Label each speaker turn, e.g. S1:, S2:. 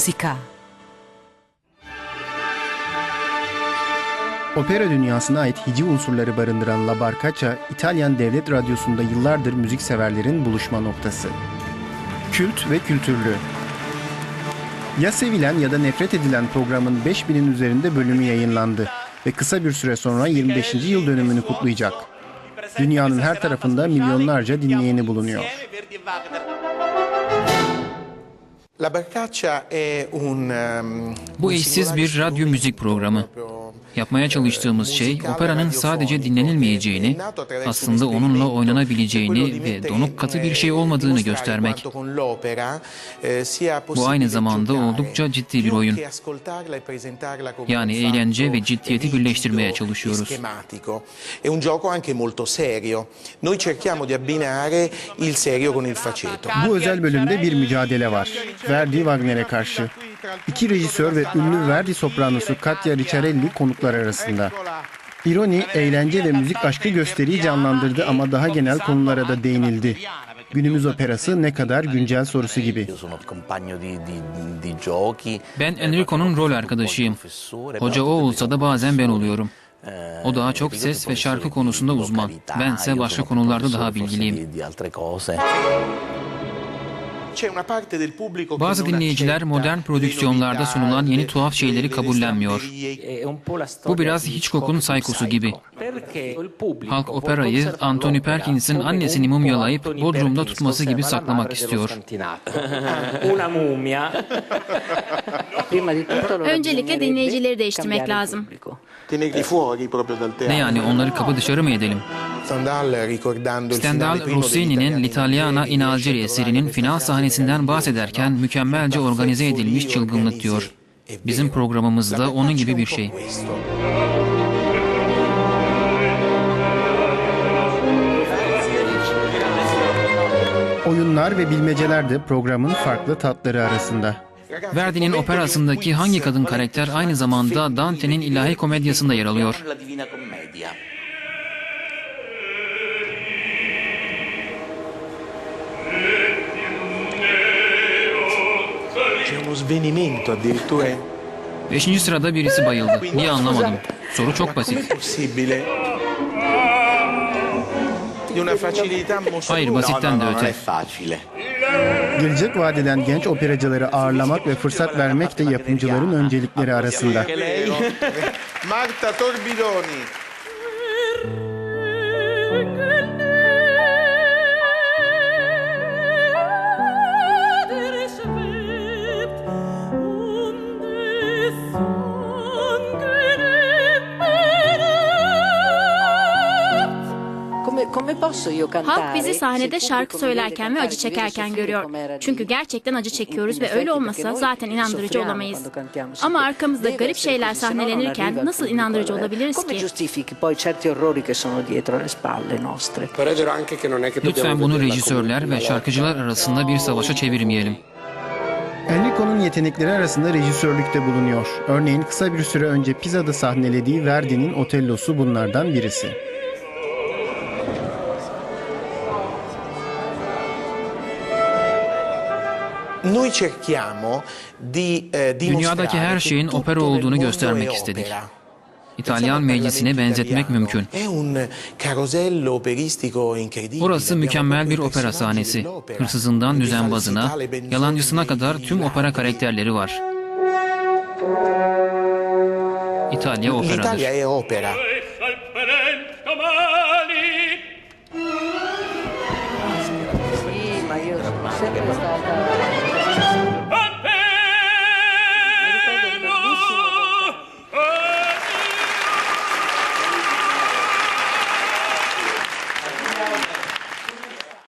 S1: Musica.
S2: Opera dünyasına ait hiciv unsurları barındıran La Barcaccia, İtalyan Devlet Radyosu'nda yıllardır müzikseverlerin buluşma noktası. Kült ve kültürlü. Ya sevilen ya da nefret edilen programın 5000'in üzerinde bölümü yayınlandı ve kısa bir süre sonra 25. yıl dönümünü kutlayacak. Dünyanın her tarafında milyonlarca dinleyeni bulunuyor.
S3: Bu
S4: un
S3: eşsiz bir radyo müzik programı. Yapmaya çalıştığımız şey operanın sadece dinlenilmeyeceğini, aslında onunla oynanabileceğini ve donuk katı bir şey olmadığını göstermek. Bu aynı zamanda oldukça ciddi bir oyun. Yani eğlence ve ciddiyeti birleştirmeye çalışıyoruz.
S4: È un gioco anche molto serio. Noi cerchiamo di abbinare il serio con il faceto.
S2: Bu özel bölümde bir mücadele var. Verdi Wagner'e karşı. İki rejisör ve ünlü Verdi sopranosu Katya Ricciarelli konuklar arasında. İroni, eğlence ve müzik aşkı gösteriyi canlandırdı ama daha genel konulara da değinildi. Günümüz operası ne kadar güncel sorusu gibi.
S3: Ben Enrico'nun rol arkadaşıyım. Hoca o olsa da bazen ben oluyorum. O daha çok ses ve şarkı konusunda uzman. Bense başka konularda daha bilgiliyim. Bazı
S4: non
S3: dinleyiciler
S4: accetta
S3: modern prodüksiyonlarda sunulan yeni tuhaf şeyleri
S4: le
S3: kabullenmiyor. Bu biraz Hitchcock'un saykosu gibi. Halk operayı Anthony Perkins'in annesini mumyalayıp Bodrum'da tutması gibi saklamak istiyor.
S5: Öncelikle dinleyicileri değiştirmek lazım.
S3: Ne yani onları kapı dışarı mı edelim?
S4: Stendhal
S3: Rossini'nin L'Italiana in Algeri eserinin final sahnesinden bahsederken mükemmelce organize edilmiş çılgınlık diyor. Bizim programımız da onun gibi bir şey.
S2: Oyunlar ve bilmeceler de programın farklı tatları arasında.
S3: Verdi'nin operasındaki hangi kadın karakter aynı zamanda Dante'nin ilahi komedyasında yer alıyor? Beşinci sırada birisi bayıldı. Niye anlamadım. Soru çok basit.
S4: possibile? Di una facilità mostruosa.
S3: Hayır basitten de öte.
S2: Gelecek vadeden genç operacıları ağırlamak ve fırsat vermek de yapımcıların öncelikleri arasında.
S4: Marta Torbidoni.
S5: Halk bizi sahnede şarkı söylerken ve acı çekerken görüyor. Çünkü gerçekten acı çekiyoruz ve öyle olmasa zaten inandırıcı olamayız. Ama arkamızda garip şeyler sahnelenirken nasıl inandırıcı olabiliriz ki?
S3: Lütfen bunu rejisörler ve şarkıcılar arasında bir savaşa çevirmeyelim.
S2: Enrico'nun yetenekleri arasında rejisörlükte bulunuyor. Örneğin kısa bir süre önce Pisa'da sahnelediği Verdi'nin Otello'su bunlardan birisi.
S3: Dünyadaki
S4: dimostrare
S3: her
S4: che
S3: şeyin opera olduğunu göstermek istedik. İtalyan meclisine benzetmek mümkün. Orası mükemmel bir opera sahnesi. Hırsızından düzenbazına, yalancısına kadar tüm opera karakterleri var. İtalya operadır.
S6: sempre stata